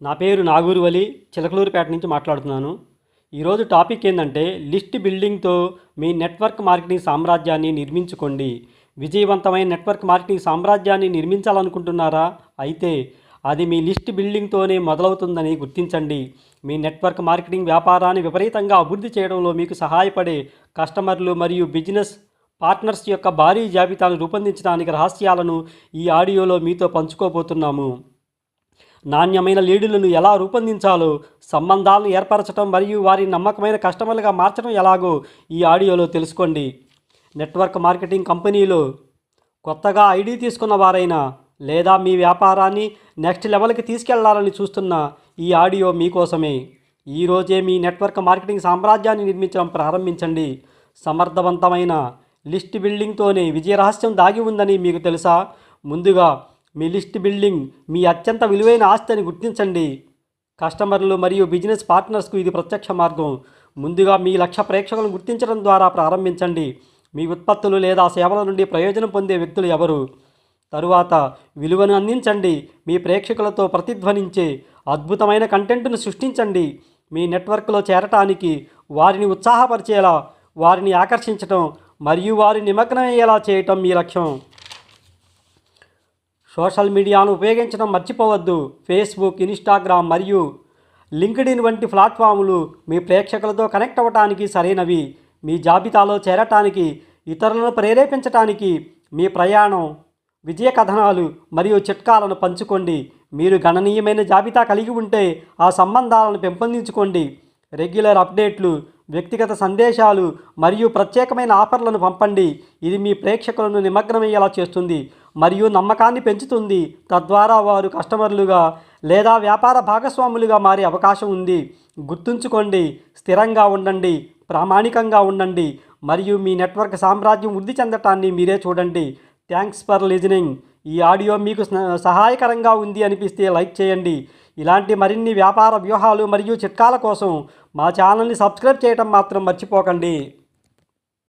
నా పేరు నాగూరువలి చిలకలూరుపేట నుంచి మాట్లాడుతున్నాను. ఈరోజు టాపిక్ ఏంటంటే లిస్ట్ బిల్డింగ్తో మీ నెట్వర్క్ మార్కెటింగ్ సామ్రాజ్యాన్ని నిర్మించుకోండి. విజయవంతమైన నెట్వర్క్ మార్కెటింగ్ సామ్రాజ్యాన్ని నిర్మించాలనుకుంటున్నారా? అయితే అది మీ లిస్ట్ బిల్డింగ్తోనే మొదలవుతుందని గుర్తించండి. మీ నెట్వర్క్ మార్కెటింగ్ వ్యాపారాన్ని విపరీతంగా అభివృద్ధి చేయడంలో మీకు సహాయపడే కస్టమర్లు మరియు బిజినెస్ పార్ట్నర్స్ యొక్క భారీ జాబితాను రూపొందించడానికి రహస్యాలను ఈ ఆడియోలో మీతో పంచుకోబోతున్నాము. నాణ్యమైన లీడులను ఎలా రూపొందించాలో సంబంధాలను ఏర్పరచడం మరియు వారి నమ్మకమైన కస్టమర్లుగా మార్చడం ఎలాగో ఈ ఆడియోలో తెలుసుకోండి. నెట్వర్క్ మార్కెటింగ్ కంపెనీలో కొత్తగా ఐడి తీసుకున్న వారైనా లేదా మీ వ్యాపారాన్ని నెక్స్ట్ లెవెల్కి తీసుకెళ్ళాలని చూస్తున్న ఈ ఆడియో మీకోసమే. ఈరోజే మీ నెట్వర్క్ మార్కెటింగ్ సామ్రాజ్యాన్ని నిర్మించడం ప్రారంభించండి. సమర్థవంతమైన లిస్ట్ బిల్డింగ్తోనే విజయ రహస్యం దాగి ఉందని మీకు తెలుసా? ముందుగా మీ లిస్ట్ బిల్డింగ్ మీ అత్యంత విలువైన ఆస్తి అని గుర్తించండి. కస్టమర్లు మరియు బిజినెస్ పార్ట్నర్స్కు ఇది ప్రత్యక్ష మార్గం. ముందుగా మీ లక్ష్య ప్రేక్షకులను గుర్తించడం ద్వారా ప్రారంభించండి. మీ ఉత్పత్తులు లేదా సేవల నుండి ప్రయోజనం పొందే వ్యక్తులు ఎవరు? తరువాత విలువను అందించండి. మీ ప్రేక్షకులతో ప్రతిధ్వనించే అద్భుతమైన కంటెంట్ను సృష్టించండి. మీ నెట్వర్క్లో చేరటానికి వారిని ఉత్సాహపరిచేలా వారిని ఆకర్షించటం మరియు వారి నిమగ్నమయ్యేలా చేయటం మీ లక్ష్యం. సోషల్ మీడియాను ఉపయోగించడం మర్చిపోవద్దు. ఫేస్బుక్ ఇన్స్టాగ్రామ్ మరియు లింక్డ్ఇన్ వంటి ప్లాట్ఫాములు మీ ప్రేక్షకులతో కనెక్ట్ అవ్వటానికి సరైనవి. మీ జాబితాలో చేరటానికి ఇతరులను ప్రేరేపించటానికి మీ ప్రయాణం విజయ కథనాలు మరియు చిట్కాలను పంచుకోండి. మీరు గణనీయమైన జాబితా కలిగి ఉంటే ఆ సంబంధాలను పెంపొందించుకోండి. రెగ్యులర్ అప్డేట్లు వ్యక్తిగత సందేశాలు మరియు ప్రత్యేకమైన ఆఫర్లను పంపండి. ఇది మీ ప్రేక్షకులను నిమగ్నమయ్యేలా చేస్తుంది మరియు నమ్మకాన్ని పెంచుతుంది. తద్వారా వారు కస్టమర్లుగా లేదా వ్యాపార భాగస్వాములుగా మారే అవకాశం ఉంది. గుర్తుంచుకోండి స్థిరంగా ఉండండి ప్రామాణికంగా ఉండండి మరియు మీ నెట్వర్క్ సామ్రాజ్యం వృద్ధి చెందటాన్ని మీరే చూడండి. Thanks for listening. ఈ ఆడియో మీకు సహాయకరంగా ఉంది అనిపిస్తే లైక్ చేయండి. ఇలాంటి మరిన్ని వ్యాపార వ్యూహాలు మరియు చిట్కాల కోసం మా ఛానల్ని సబ్స్క్రైబ్ చేయడం మాత్రం మర్చిపోకండి.